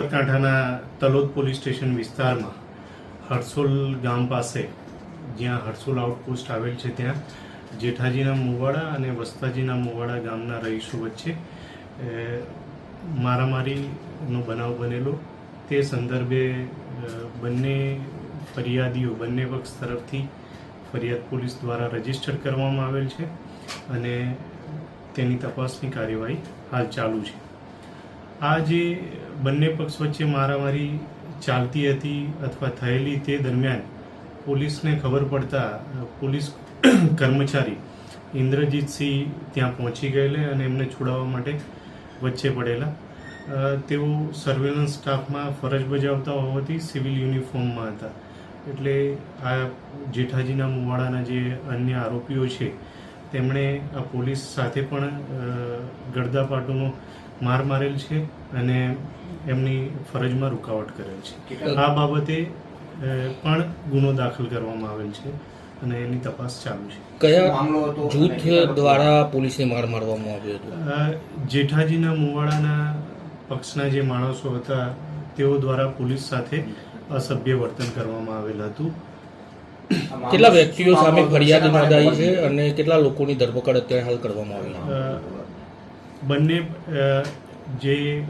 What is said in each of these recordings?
બનાસકાંઠાના Talod police station વિસ્તારમાં હરસોલ ગામ પાસે, જ્યાં હરસોલ આઉટપોસ્ટ આવેલ છે ત્યાં, જેઠાજીના મુવાડા અને વસ્તાજીના મુવાડા ગામના રહીશો વચ્ચે મારામારીનો બનાવ બનેલો. તે સંદર્ભે બંને ફરિયાદીઓ બંને પક્ષ તરફથી ફરિયાદ પોલીસ દ્વારા રજિસ્ટર કરવામાં આવેલ છે અને તેની તપાસની કાર્યવાહી હાલ ચાલુ છે. આ જે બંને પક્ષ વચ્ચે મારામારી ચાલતી હતી અથવા થયેલી તે દરમિયાન પોલીસને ખબર પડતા પોલીસ કર્મચારી ઇન્દ્રજીતસિંહ ત્યાં પહોંચી ગયેલા અને એમને છોડાવવા માટે વચ્ચે પડેલા. તેઓ સર્વેલન્સ સ્ટાફમાં ફરજ બજાવતા હોવાથી સિવિલ યુનિફોર્મમાં હતા. એટલે આ જેઠાજીના મુવાડાના જે અન્ય આરોપીઓ છે, તેમણે આ પોલીસ સાથે પણ ગડદાપાટોનો માર મારેલ છે અને એમની ફરજમાં રૂકાવટ કરેલ છે. આ બાબતે પણ ગુનો દાખલ કરવામાં આવેલ છે અને એની તપાસ ચાલુ છે. કયા મામલો હતો? જૂથ દ્વારા પોલીસને માર મારવામાં આવ્યો હતો? જેઠાજીના મુવાડાના પક્ષના જે માણસો હતા તેઓ દ્વારા પોલીસ સાથે અસભ્ય વર્તન કરવામાં આવેલ હતું. કેટલા વ્યક્તિઓ સામે ફરિયાદ નોંધાઈ છે અને કેટલા લોકોની ધરપકડ અત્યારે હાલ કરવામાં આવી બંને જે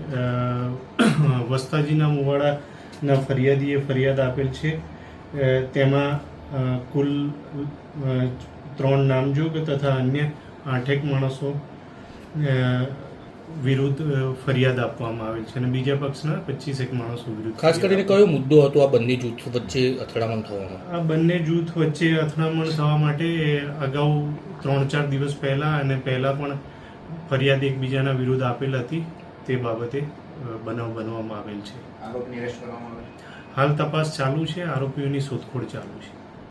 વસ્તાજીના મુવાડાના ફરિયાદીએ ફરિયાદ આપેલ છે તેમાં કુલ ત્રણ નામજોગ તથા અન્ય આઠેક માણસો વિરુદ્ધ ફરિયાદ આપવામાં આવેલ છે અને બીજા પક્ષના પચીસેક માણસો વિરુદ્ધ ખાસ કરીને કયો મુદ્દો હતો આ બંને જૂથ વચ્ચે અથડામણ થવાનો આ બંને જૂથ વચ્ચે અથડામણ થવા માટે અગાઉ ત્રણ ચાર દિવસ પહેલા અને પહેલા પણ ફરિયાદ એકબીજાના વિરુદ્ધ આપેલ હતી. તે બાબતે બનાવ બનવામાં આવેલ છે. હાલ તપાસ ચાલુ છે. આરોપીઓની શોધખોળ ચાલુ છે.